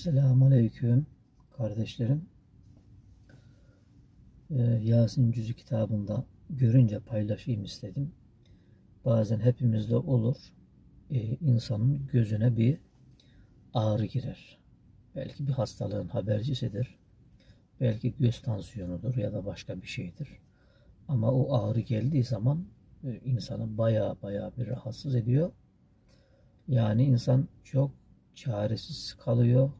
Selamun Aleyküm kardeşlerim. Ee, Yasin Cüzü kitabında görünce paylaşayım istedim. Bazen hepimizde olur. Ee, insanın gözüne bir ağrı girer. Belki bir hastalığın habercisidir. Belki göz tansiyonudur ya da başka bir şeydir. Ama o ağrı geldiği zaman e, insanı baya baya bir rahatsız ediyor. Yani insan çok çaresiz kalıyor.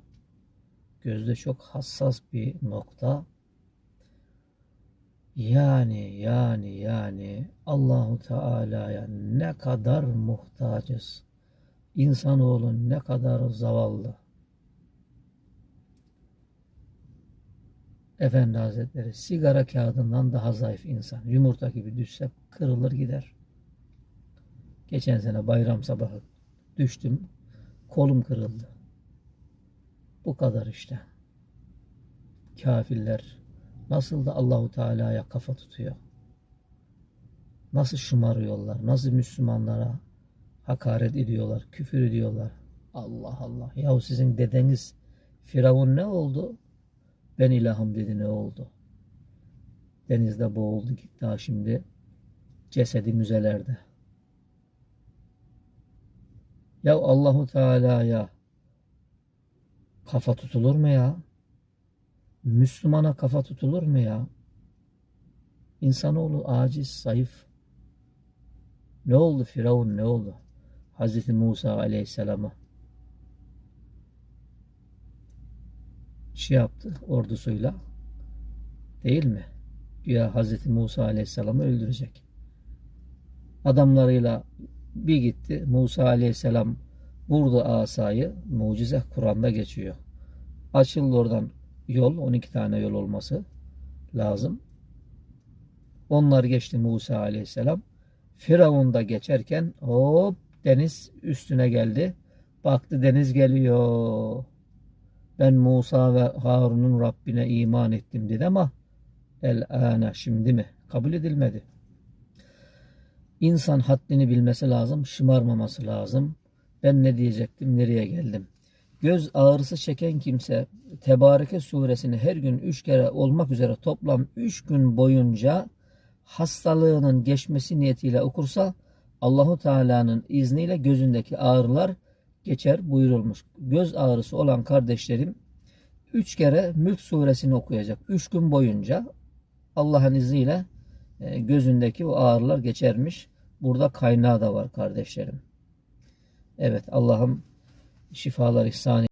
Gözde çok hassas bir nokta. Yani yani yani Allahu Teala'ya ne kadar muhtacız. İnsanoğlu ne kadar zavallı. Efendi Hazretleri sigara kağıdından daha zayıf insan. Yumurta gibi düşse kırılır gider. Geçen sene bayram sabahı düştüm. Kolum kırıldı. Bu kadar işte. Kafirler nasıl da Allahu Teala'ya kafa tutuyor. Nasıl şımarıyorlar, nasıl Müslümanlara hakaret ediyorlar, küfür ediyorlar. Allah Allah. Yahu sizin dedeniz Firavun ne oldu? Ben ilahım dedi ne oldu? Denizde boğuldu gitti ha şimdi cesedi müzelerde. Ya Allahu Teala'ya kafa tutulur mu ya? Müslümana kafa tutulur mu ya? İnsanoğlu aciz, zayıf. Ne oldu Firavun ne oldu? Hazreti Musa aleyhisselama şey yaptı ordusuyla. Değil mi? Ya Hazreti Musa aleyhisselamı öldürecek. Adamlarıyla bir gitti. Musa aleyhisselam vurdu asayı. Mucize Kur'an'da geçiyor. Açıldı oradan yol. 12 tane yol olması lazım. Onlar geçti Musa aleyhisselam. Firavun da geçerken hop deniz üstüne geldi. Baktı deniz geliyor. Ben Musa ve Harun'un Rabbine iman ettim dedi ama el ana şimdi mi? Kabul edilmedi. İnsan haddini bilmesi lazım, şımarmaması lazım. Ben ne diyecektim, nereye geldim? Göz ağrısı çeken kimse Tebareke suresini her gün üç kere olmak üzere toplam üç gün boyunca hastalığının geçmesi niyetiyle okursa Allahu Teala'nın izniyle gözündeki ağrılar geçer buyurulmuş. Göz ağrısı olan kardeşlerim üç kere Mülk suresini okuyacak. Üç gün boyunca Allah'ın izniyle e, gözündeki o ağrılar geçermiş. Burada kaynağı da var kardeşlerim. Evet Allah'ım şifalar ihsan